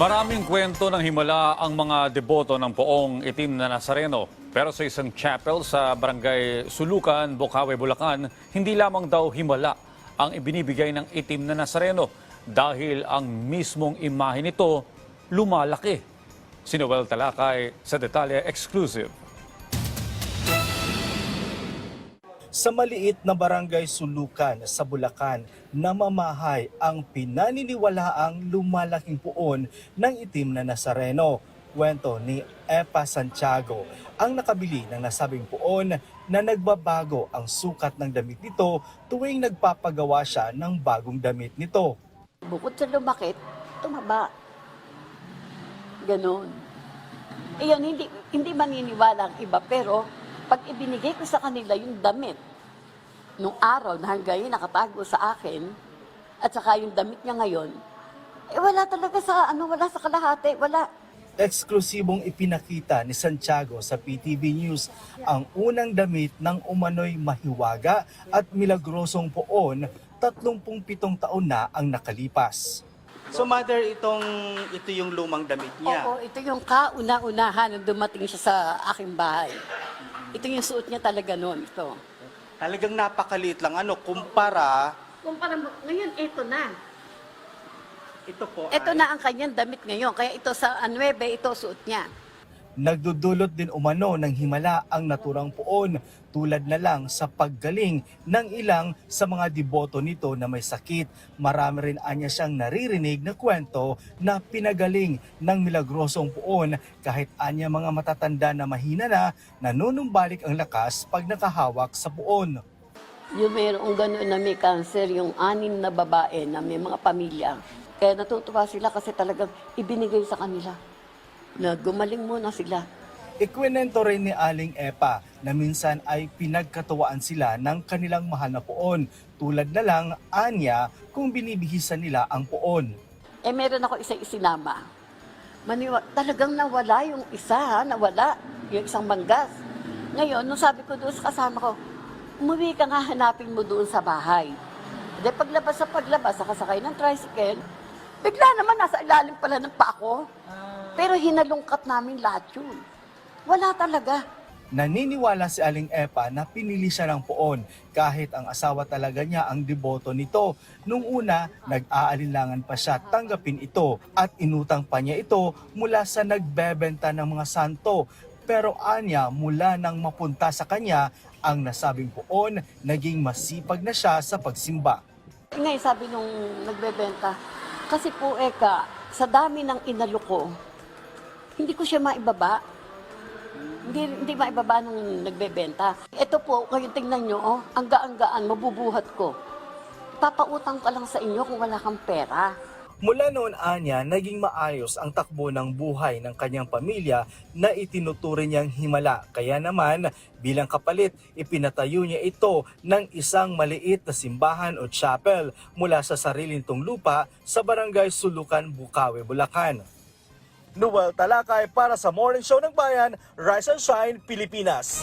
Maraming kwento ng himala ang mga deboto ng poong itim na Nazareno. Pero sa isang chapel sa barangay Sulukan, Bocaue, Bulacan, hindi lamang daw himala ang ibinibigay ng itim na Nazareno dahil ang mismong imahe nito lumalaki. Si Noel Talakay sa detalye exclusive. Sa maliit na barangay Sulukan sa Bulacan, namamahay ang pinaniniwalaang lumalaking puon ng itim na Nazareno. Kwento ni Epa Santiago, ang nakabili ng nasabing puon na nagbabago ang sukat ng damit nito tuwing nagpapagawa siya ng bagong damit nito. Bukod sa lumakit, tumaba. Ganon. Iyan, hindi, hindi maniniwala ang iba, pero pag ibinigay ko sa kanila yung damit, nung araw na hanggang nakatago sa akin, at saka yung damit niya ngayon, eh wala talaga sa, ano, wala sa kalahati, wala. Eksklusibong ipinakita ni Santiago sa PTV News ang unang damit ng umano'y mahiwaga at milagrosong poon 37 taon na ang nakalipas. So mother, itong ito yung lumang damit niya. Oo, ito yung kauna-unahan nung dumating siya sa aking bahay. Ito yung suot niya talaga noon, ito. Talagang napakaliit lang ano kumpara Kumpara mo, ngayon ito na. ito po. Ito ay- na ang kanyang damit ngayon. Kaya ito sa Anuebe, ito suot niya. Nagdudulot din umano ng himala ang naturang poon tulad na lang sa paggaling ng ilang sa mga deboto nito na may sakit. Marami rin anya siyang naririnig na kwento na pinagaling ng milagrosong poon kahit anya mga matatanda na mahina na nanunumbalik ang lakas pag nakahawak sa poon. Yung mayroong gano'n na may cancer, yung anim na babae na may mga pamilya. Kaya natutuwa sila kasi talagang ibinigay sa kanila na gumaling muna sila. Ikwinento rin ni Aling Epa na minsan ay pinagkatuwaan sila ng kanilang mahal na poon tulad na lang anya kung binibihisan nila ang poon. Eh meron ako isa isinama. Maniwa, talagang nawala yung isa, ha? nawala yung isang manggas. Ngayon, nung sabi ko doon sa kasama ko, umuwi ka nga hanapin mo doon sa bahay. De paglabas sa paglabas, nakasakay ng tricycle, bigla naman nasa ilalim pala ng pako. Pero hinalungkat namin lahat yun. Wala talaga. Naniniwala si Aling Epa na pinili siya ng poon kahit ang asawa talaga niya ang deboto nito. Nung una, nag-aalinlangan pa siya tanggapin ito at inutang pa niya ito mula sa nagbebenta ng mga santo. Pero anya mula nang mapunta sa kanya ang nasabing poon, naging masipag na siya sa pagsimba. Ngayon sabi nung nagbebenta, kasi po eka, sa dami ng inalo ko, hindi ko siya maibaba. Hindi, hindi maibaba nung nagbebenta. Ito po, ngayon tingnan nyo, oh, ang gaan-gaan, mabubuhat ko. Papautang ka lang sa inyo kung wala kang pera. Mula noon anya, naging maayos ang takbo ng buhay ng kanyang pamilya na itinuturing niyang himala. Kaya naman, bilang kapalit, ipinatayo niya ito ng isang maliit na simbahan o chapel mula sa sariling tong lupa sa barangay Sulukan, Bukawe, Bulacan. Noel Talakay para sa Morning Show ng Bayan, Rise and Shine, Pilipinas.